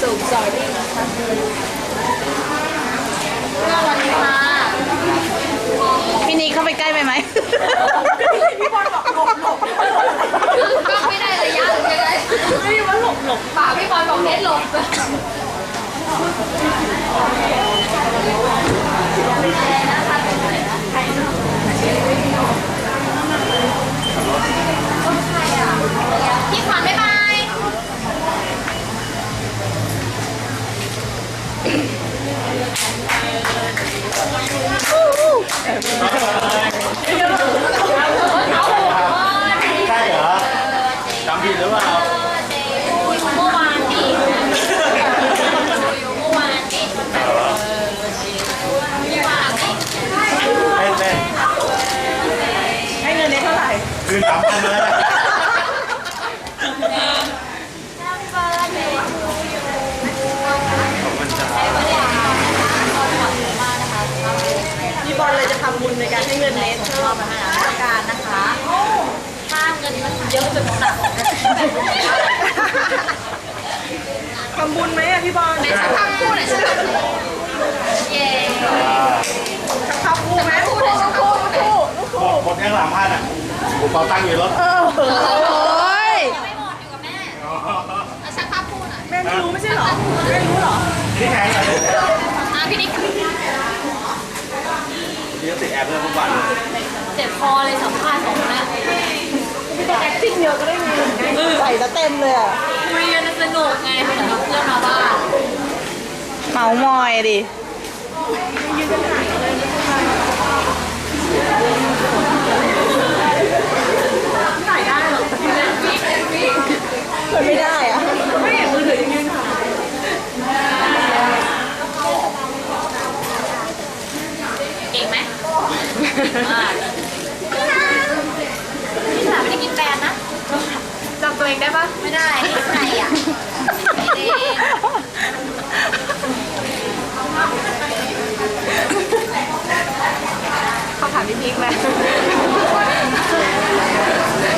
สูบสอรี่นะคะสวัสดีค่ะพี่นิกเข้าไปใกล้ไปไหมพี่บอลบอกหลบหลบก็ไม่ได้ระยะหรือยังไงไม่ว่าหลบหลบป่าพี่บอลบอกเน็ตหลบพี่ขวัญบ๊ายบาย ใช่เหรอจำผิดหรือเปล่า เมื่อวานนี้อยู่เมื่อวานนี้เมื่อวานนี้ เล่นเล่น ให้เงินนี้เท่าไหร่ คืนสามพันเลย พี่บอลเลยจะทำบุญในการให้ เงินเนสเพิ่มมาให้ราชการนะคะค่าเงินมันเยอะจนหนักทำบุญไหมอะพี่บอลไหนฉันทำคู่ไหนฉันทำคู่เย้ทำคู่ไหมคู่ไหนฉันทำคู่ไหนหมดหมดยังสามพันอะผมเป๋าตังค์อยู่รถโอ้ยไม่หมดอยู่กับแม่เอาฉันทำคู่หน่อยแม่รู้ไม่ใช่เหรอแม่รู้เหรอนี่แขงเลยอะพี่นิก เดี๋ยวติดแอบเพื่อนทุกวันเจ็บคอเลยสัมภาษณ์สองคนนี้พี่ acting เยอะก็ได้ไงใส่ซะเต็มเลยอะคุยกันสนุกไงเหมือนกับเพื่อนมาบ้านเมามอยดิถ่ายได้หรอมันไม่ได้อะไม่เห็นมือถือยังยืนถ่าย เก่งไหมอ่าพี่สาวไม่ได้กินแบรนด์นะ จำตัว เองได้ปะไม่ได้ใครอะไม่ได้เขาถามพี่พีคไหม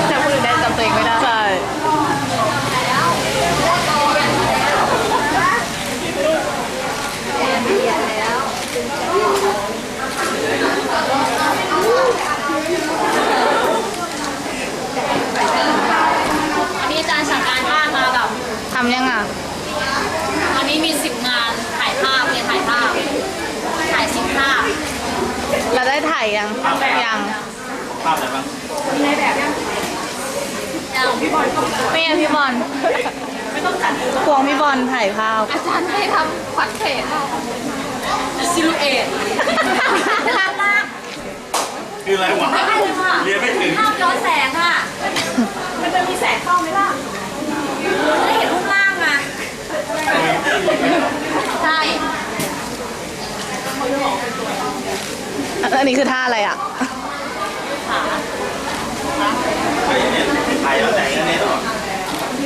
แต่คนอื่นได้จำตัวเองไม่ได้ ใช่ อันนี้อาจารย์สั่งการบ้านมาแบบ ทำยังอะ อันนี้มีสิบงานถ่ายภาพเนี่ยถ่ายภาพ ถ่ายสิบภาพ เราได้ ถ่ายยังยังภาพอะไรบ้างอย่างไม่งั้นพี่บอลควงพี่บอลถ่ายภาพอาจารย์ให้ทำควัดเทปซิลูเอตน่ารักคืออะไรวะไม่ได้เลยค่ะเรียนไม่ถึงภาพย้อนแสงอะ มันจะมีแสงเข้าไหมล่ะ เราจะได้เห็นรูปร่างอะ ใช่ อันนี้คือท่าอะไรอะถ่ายแล้วแต่งกันเนี่หรอ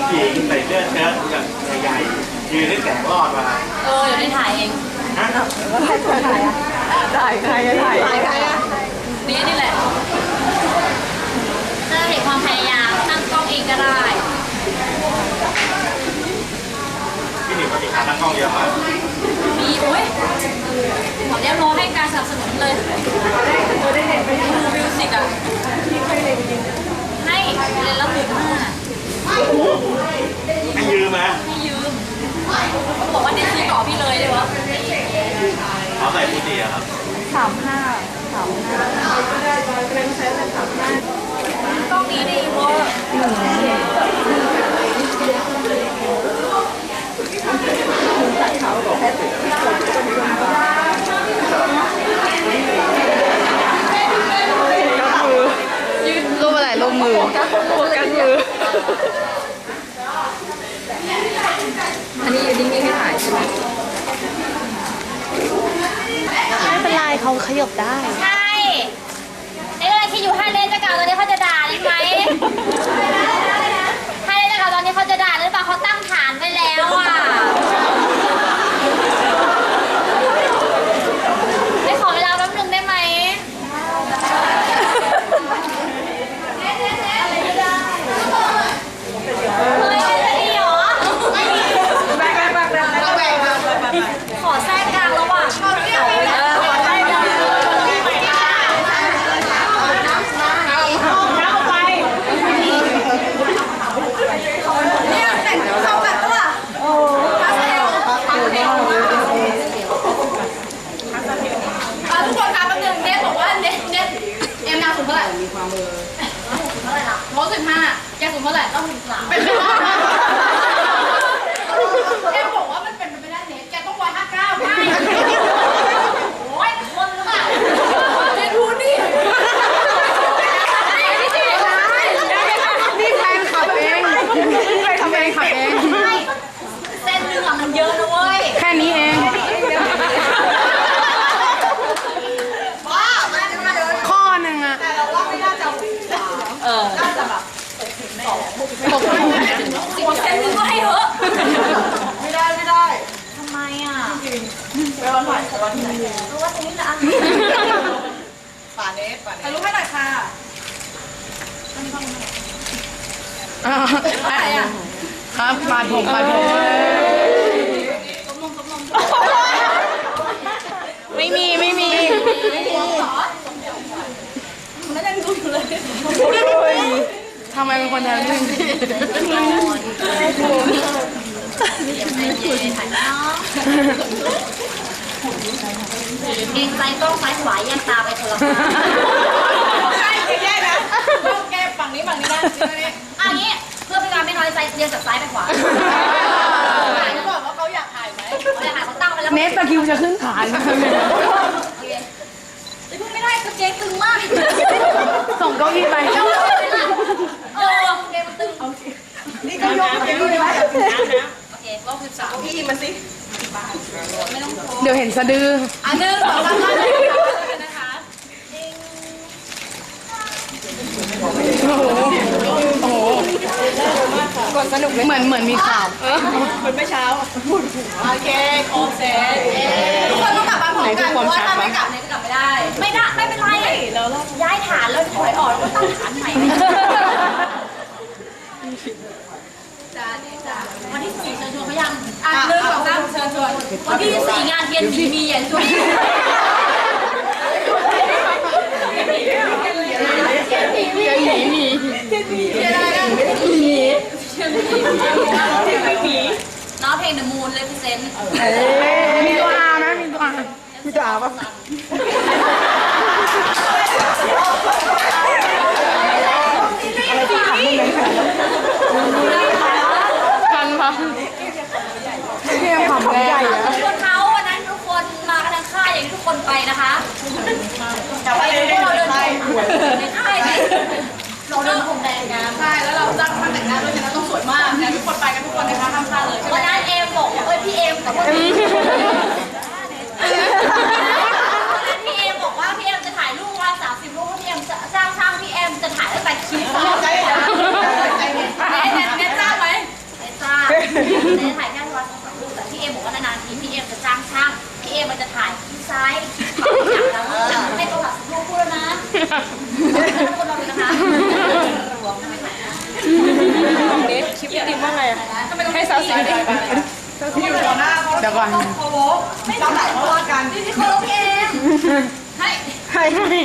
ผู้หญิงใส่เสื้อเชิ้ตกับใหญ่ๆยืนให้แสงรอดมาเออเดี๋ยวได้ถ่ายเองฮะถ่ายใครอะถ่ายใครถ่ายใครอะนี่นี่แหละจะเห็นความพยายามตั้งกล้องเองก็ได้พี่หนิวปฏิการตั้งกล้องเยอะมากมีโอ้ยขอเรียกร้องให้การสนับสนุน เลยดูมิวสิกอะ ให้เรียนละหมื่นห้าให้ยืมไหมให้ยืมเขาบอกว่าเน้นซื้อต่อพี่เลยเลยวะเขาใส่พูดดีอะครับสามห้าสามห้าเล่นใช้แต่สามห้ากล้องนี้ดีเวอร์ รูปอะไรรูป มือโฟกัสมือ อันนี้อยู่นิ่งๆให้ถ่ายใช่ไหม ไม่เป็นไรเขาขยบได้ มืวามือร้อยหกสิบเท่าไหร่ละร้อยสิบห้าแกสูงเท่าไหร่ต้องสิบสามแกบอกว่ามันเป็นไปไม่ได้เน็ตแกต้องร้อยห้าเก้าไง่ไหนรู้ว่าตรงนี้แหละป่าเนสป่าเนถ่ายรูปให้หน่อยค่ะอะไรอะครับปาดผมปาดผม ไม่มีไม่มี ไม่ยังดูอยู่เลยทำไมเป็นคนแทนนี่ เองใจต้องซ้ายขวาแยกตาไปคนละข้างใช่แย่นะต้องแก้ฝั่งนี้ฝั่งนี้นะนี่อันนี้เพื่อเป็นการไม่น้อยใจเรียงจากซ้ายไปขวาเขาบอกว่าเขาอยากถ่ายไหมเขาอยากหาเขาตั้งไปแล้วเนสตะคิวจะขึ้นฐานนะคะเนี่ยโอเคพูดไม่ได้ก็เจ๊ตึงมากส่งเก้าอี้ไปเออเกมตึงนี่ก็ยกเยอะเลยนะโอเครอบสิบสามพี่มาสิไม่ต้องโทร เดี๋ยวเห็นสะดือ อันหนึ่งสองสามสี่นะคะกดสนุกเหมือนเหมือนมีข่าวเหมือนเมื่อเช้า โอเคครบเสร็จทุกคนต้องกลับบ้านพร้อมกันเพราะว่าถ้าไม่กลับไหนจะกลับไม่ได้ ไม่ได้ไม่เป็นไรย้ายฐานแล้วถอยออกแล้วก็ตั้งฐานใหม่จ้าจ้าวันที่ สี่เชิญชวนเขายังอะหนึ่งสองสามเชิญชวนวันที่สี่งานเทียนมีมีเหรียญชวนน้องเพลง The Moon Represent มีตัวอาไหมมีตัวอามีตัวอาปะพันปะพี่ยังขำแรงอะ ทุกคนเขาวันนั้นทุกคนมากันทั้งค่ายอย่างที่ทุกคนไปนะคะไปพวกเราเดินในค่ายสิเราเดินพรมแดงกัน ใช่แล้วเราจ้างช่างแต่งหน้าด้วยฉะนั้นต้องสวยมากนะทุกคนไปกันทุกคนนะคะห้ามพลาดเลยใช่ไหม วันนั้นเอมบอกเอ้ยพี่เอมกับวันนั้นพี่เอมบอกว่าพี่เอมจะถ่ายรูปวันสามสิบรูปพี่เอมจะจ้างช่างพี่เอมจะถ่ายตั้งแต่คลิป ใจเย็นใจเย็น เน็ตเน็ตเน็ตจ้างไหมเน็ตจ้างเน็ตถ่ายแค่วันสองสามรูปแต่พี่เอมบอกว่านานๆทีพี่เอมจะจ้างช่างพี่เอมมันจะถ่ายที่ซ้ายอย่างแล้ว ให้ตัวหลักรูปพูดแล้วนะทุกคนเราเลยนะคะรวมไม่ไหวนะเนสคลิปติมว่าไงอะให้สาวสีดิพี่อยู่ต่อหน้าเขาเดี๋ยวก่อนโค้ชไม่ต้องไหนเพราะว่าการที่ที่เขาลงเองให้ให้ให้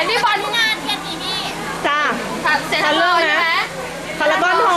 นพี่บอลที่งานเทียนสีพี่จ้า เซ็นทรัลเลิกนะคาราบอนโฮ